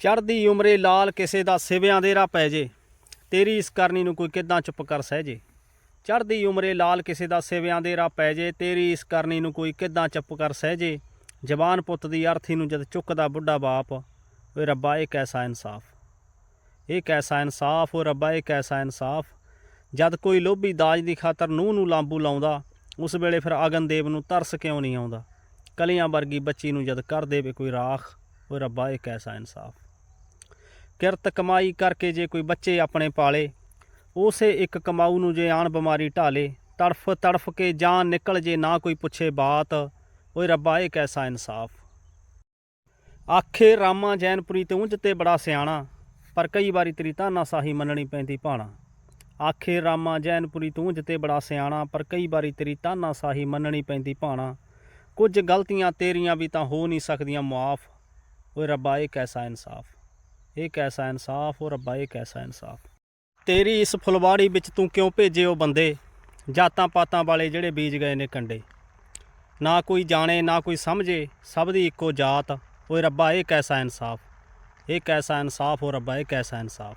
ਚੜਦੀ ਉਮਰੇ ਲਾਲ ਕਿਸੇ ਦਾ ਸਿਵਿਆਂ ਦੇ ਰਾਹ ਪੈ ਜੇ। ਤੇਰੀ ਇਸ ਕਰਨੀ ਨੂੰ ਕੋਈ ਕਿੱਦਾਂ ਚੁੱਪ ਕਰ ਸਹਿ ਜੇ? ਚੜਦੀ ਉਮਰੇ ਲਾਲ ਕਿਸੇ ਦਾ ਸਿਵਿਆਂ ਦੇ ਰਾਹ ਪੈ ਜੇ, ਤੇਰੀ ਇਸ ਕਰਨੀ ਨੂੰ ਕੋਈ ਕਿੱਦਾਂ ਚੁੱਪ ਕਰ ਸਹਿਜੇ ਜਵਾਨ ਪੁੱਤ ਦੀ ਅਰਥੀ ਨੂੰ ਜਦ ਚੁੱਕਦਾ ਬੁੱਢਾ ਬਾਪ ਓਏ ਰੱਬਾ, ਇਹ ਕੈਸਾ ਇਨਸਾਫ? ਇਹ ਕੈਸਾ ਇਨਸਾਫ, ਓ ਰੱਬਾ, ਇਹ ਕੈਸਾ ਇਨਸਾਫ? ਜਦ ਕੋਈ ਲੋਭੀ ਦਾਜ ਦੀ ਖਾਤਰ ਨੂੰਹ ਨੂੰ ਲਾਂਬੂ ਲਾਉਂਦਾ, ਉਸ ਵੇਲੇ ਫਿਰ ਅਗਨਦੇਵ ਨੂੰ ਤਰਸ ਕਿਉਂ ਨਹੀਂ ਆਉਂਦਾ? ਕਲੀਆਂ ਵਰਗੀ ਬੱਚੀ ਨੂੰ ਜਦ ਕਰ ਦੇਵੇ ਕੋਈ ਰਾਖ, ਓ ਰੱਬਾ, ਇਹ ਕੈਸਾ ਇਨਸਾਫ? ਕਿਰਤ ਕਮਾਈ ਕਰਕੇ ਜੇ ਕੋਈ ਬੱਚੇ ਆਪਣੇ ਪਾਲੇ, ਉਸੇ ਇੱਕ ਕਮਾਊ ਨੂੰ ਜੇ ਆਣ ਬਿਮਾਰੀ ਢਾਲੇ, ਤੜਫ ਤੜਫ ਕੇ ਜਾਨ ਨਿਕਲ ਜੇ ਨਾ ਕੋਈ ਪੁੱਛੇ ਬਾਤ, ਓਏ ਰੱਬਾ ਇਹ ਕੈਸਾ ਇਨਸਾਫ। ਆਖੇ ਰਾਮਾ ਜੈਨਪੁਰੀ ਤੇ ਉਂਝ ਤੇ ਬੜਾ ਸਿਆਣਾ, ਪਰ ਕਈ ਵਾਰੀ ਤੇਰੀ ਤਾਨਾਸ਼ਾਹੀ ਮੰਨਣੀ ਪੈਂਦੀ ਭਾਣਾ। ਆਖੇ ਰਾਮਾ ਜੈਨਪੁਰੀ ਤੂੰ ਉਂਝ ਬੜਾ ਸਿਆਣਾ, ਪਰ ਕਈ ਵਾਰੀ ਤੇਰੀ ਤਾਨਾਸ਼ਾਹੀ ਮੰਨਣੀ ਪੈਂਦੀ ਭਾਣਾ। ਕੁਝ ਗਲਤੀਆਂ ਤੇਰੀਆਂ ਵੀ ਤਾਂ ਹੋ ਨਹੀਂ ਸਕਦੀਆਂ ਮੁਆਫ। ਓਏ ਰੱਬਾ ਇਹ ਕੈਸਾ ਇਨਸਾਫ। ਇਹ ਕੈਸਾ ਇਨਸਾਫ, ਓ ਰੱਬਾ, ਇਹ ਕੈਸਾ ਇਨਸਾਫ। ਤੇਰੀ ਇਸ ਫੁਲਵਾੜੀ ਵਿੱਚ ਤੂੰ ਕਿਉਂ ਭੇਜੇ ਉਹ ਬੰਦੇ? ਜਾਤਾਂ ਪਾਤਾਂ ਵਾਲੇ ਜਿਹੜੇ ਬੀਜ ਗਏ ਨੇ ਕੰਡੇ। ਨਾ ਕੋਈ ਜਾਣੇ, ਨਾ ਕੋਈ ਸਮਝੇ, ਸਭ ਦੀ ਇੱਕੋ ਜਾਤ। ਓਏ ਰੱਬਾ, ਇਹ ਕੈਸਾ ਇਨਸਾਫ? ਇਹ ਕੈਸਾ ਇਨਸਾਫ, ਓ ਰੱਬਾ, ਇਹ ਕੈਸਾ ਇਨਸਾਫ?